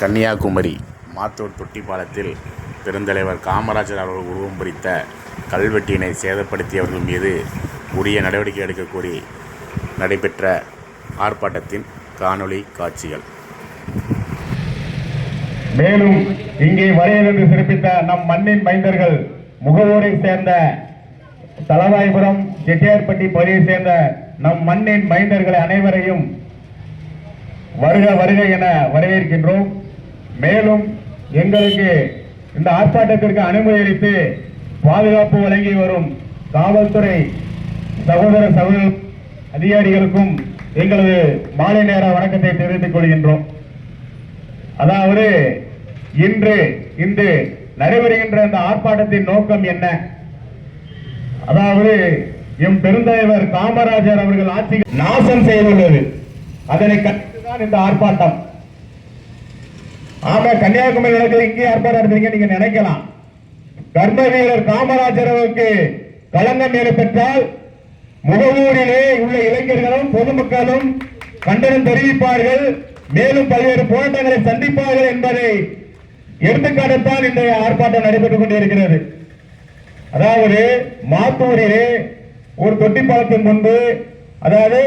கன்னியாகுமரி. மாத்தூர் தொட்டிப்பாலத்தில் பெருந்தலைவர் காமராஜர் அவர்கள் உருவம் பிடித்த கல்வெட்டினை சேதப்படுத்தியவர்கள் மீது உரிய நடவடிக்கை எடுக்க கோரி நடைபெற்ற ஆர்ப்பாட்டத்தின் காணொளி காட்சிகள். மேலும் இங்கே வரையிலிருந்து சிறப்பித்த நம் மண்ணின் மைந்தர்கள் முகவோரை சேர்ந்த தலவாய்புரம் செட்டியார்பட்டி பகுதியை சேர்ந்த நம் மண்ணின் மைந்தர்கள் அனைவரையும் வருக வருக என வரவேற்கின்றோம். மேலும் எங்களுக்கு இந்த ஆர்ப்பாட்டத்திற்கு அனுமதி அளித்து பாதுகாப்பு வழங்கி வரும் காவல்துறை சகோதர சகோதர அதிகாரிகளுக்கும் எங்களது மாலை நேர வணக்கத்தை தெரிவித்துக் கொள்கின்றோம். அதாவது இன்று இன்று நடைபெறுகின்ற இந்த ஆர்ப்பாட்டத்தின் நோக்கம் என்ன? அதாவது எம் பெருந்தலைவர் காமராஜர் அவர்கள் ஆட்சி நாசம் செய்துள்ளது. அதனை கண்டுதான் இந்த ஆர்ப்பாட்டம். ஆமா கன்னியாகுமரி நடக்குது இங்கே ஏற்பாடு நடத்துறீங்க நீங்க நினைக்கலாம். கர்ம வீரர் காமராஜர் அவருக்கு களங்கம் ஏற்பட்டால் முகவூரிலே உள்ள இளைஞர்களும் பொதுமக்களும் கண்டனம் தெரிவிப்பார்கள். மேலும் பல்வேறு போராட்டங்களை சந்திப்பார்கள் என்பதை எடுத்துக்காட்டத்தான் இந்த ஆர்ப்பாட்டம் நடைபெற்றுக் கொண்டிருக்கிறது. அதாவது மாத்தூரிலே ஒரு தொட்டிப்பாலத்தின் முன்பு அதாவது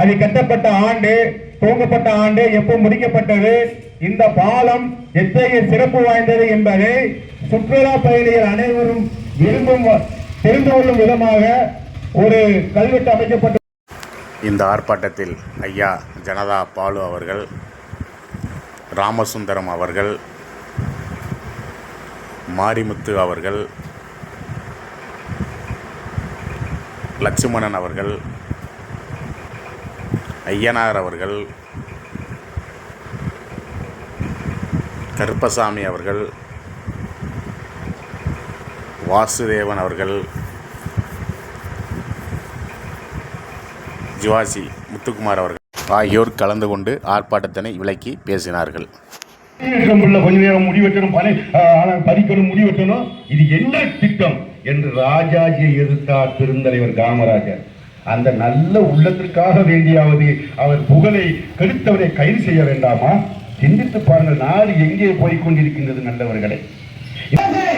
அது கட்டப்பட்ட ஆண்டு துவங்கப்பட்ட ஆண்டு எப்போ முடிக்கப்பட்டது இந்த பாலம் எத்தகைய சிறப்பு வாய்ந்தது என்பதை சுற்றுலா பயணிகள் அனைவரும் விரும்பும் வ- தெரிந்து கொள்ளும் விதமாக ஒரு கல்வெட்டு அமைக்கப்பட்டு இந்த ஆர்ப்பாட்டத்தில் ஐயா ஜனதா பாலு அவர்கள் ராமசுந்தரம் அவர்கள் மாரிமுத்து அவர்கள் லட்சுமணன் அவர்கள் ஐயனார் அவர்கள் கருப்பசாமி அவர்கள் வாசுதேவன் அவர்கள் ஜிவாசி முத்துக்குமார் அவர்கள் ஆகியோர் கலந்து கொண்டு ஆர்ப்பாட்டத்தினை விளக்கி பேசினார்கள். கொஞ்ச நேரம் முடி ஆனால் பதிக்கணும் முடிவெட்டணும் இது என்ன திட்டம் என்று ராஜாஜியை எதிர்த்தார் பெருந்தலைவர் காமராஜர். அந்த நல்ல உள்ளத்திற்காக வேண்டியாவது அவர் புகழை கெடுத்தவரை கைது செய்ய வேண்டாமா? சிந்தித்து பாருங்கள் நாடு எங்கே போய்கொண்டிருக்கின்றது நல்லவர்களை நல்லவர்களே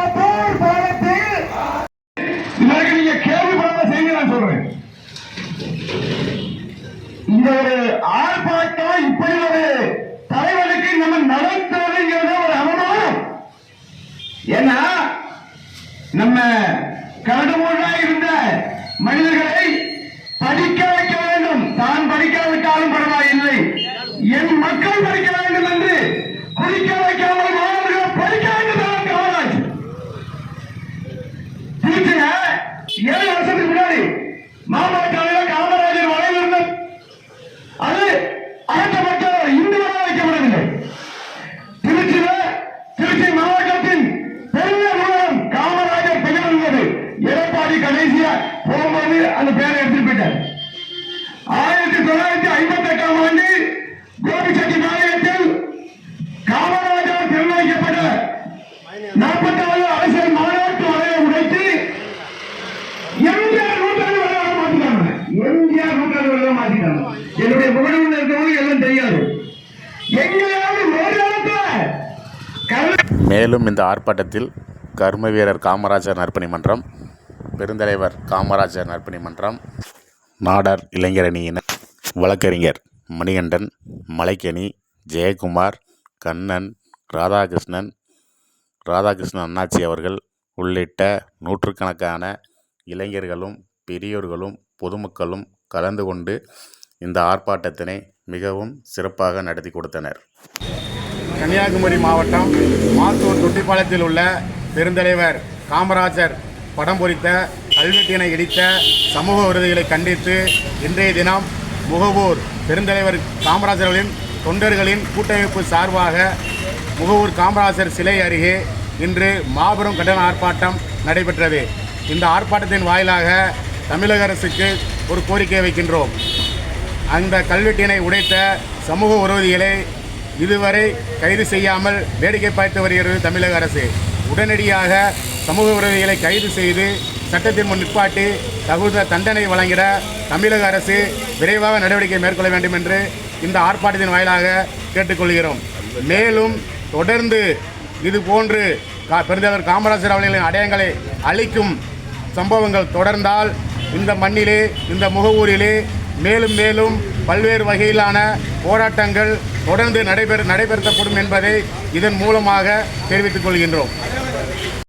நம்ம தெரிஞ்சாலும் தெரியாது. எங்கேயாவது ஒரு இடத்துல கள்ள மேலும் இந்த ஆர்ப்பாட்டத்தில் கர்ம வீரர் காமராஜர் நற்பணி மன்றம் பெருந்தலைவர் காமராஜர் நற்பணி மன்றம் நாடார் இளைஞரணியினர் வழக்கறிஞர் மணிகண்டன் மலைக்கணி ஜெயக்குமார் கண்ணன் ராதாகிருஷ்ணன் ராதாகிருஷ்ணன் அண்ணாச்சி அவர்கள் உள்ளிட்ட நூற்றுக்கணக்கான இளைஞர்களும் பெரியோர்களும் பொதுமக்களும் கலந்து கொண்டு இந்த ஆர்ப்பாட்டத்தினை மிகவும் சிறப்பாக நடத்தி கொடுத்தனர். கன்னியாகுமரி மாவட்டம் மாத்தூர் தொட்டிப்பாளையத்தில் உள்ள பெருந்தலைவர் காமராஜர் படம் பொறித்த கல்வெட்டினை இடித்த சமூக விருதுகளை கண்டித்து இன்றைய தினம் முகவூர் பெருந்தலைவர் காமராஜர்களின் தொண்டர்களின் கூட்டமைப்பு சார்பாக முகவூர் காமராஜர் சிலை அருகே இன்று மாபெரும் கண்டன ஆர்ப்பாட்டம் நடைபெற்றது. இந்த ஆர்ப்பாட்டத்தின் வாயிலாக தமிழக அரசுக்கு ஒரு கோரிக்கை வைக்கின்றோம். அந்த கல்வெட்டினை உடைத்த சமூக விரோதிகளை இதுவரை கைது செய்யாமல் வேடிக்கை பார்த்து வருகிறது தமிழக அரசு. உடனடியாக சமூக விரோதிகளை கைது செய்து சட்டத்தின் முன் நிற்பாட்டி தகுந்த தண்டனை வழங்கிட தமிழக அரசு விரைவாக நடவடிக்கை மேற்கொள்ள வேண்டும் என்று இந்த ஆர்ப்பாட்டத்தின் வாயிலாக கேட்டுக்கொள்கிறோம். மேலும் தொடர்ந்து இது போன்று கா- பெருந்தலைவர் காமராஜர் அவர்களின் அடையங்களை அளிக்கும் சம்பவங்கள் தொடர்ந்தால் இந்த மண்ணிலே இந்த முகவூரிலே மேலும் மேலும் பல்வேறு வகையிலான போராட்டங்கள் தொடர்ந்து நடைபெற நடைபெறுத்தப்படும் என்பதை இதன் மூலமாக தெரிவித்துக் கொள்கின்றோம்.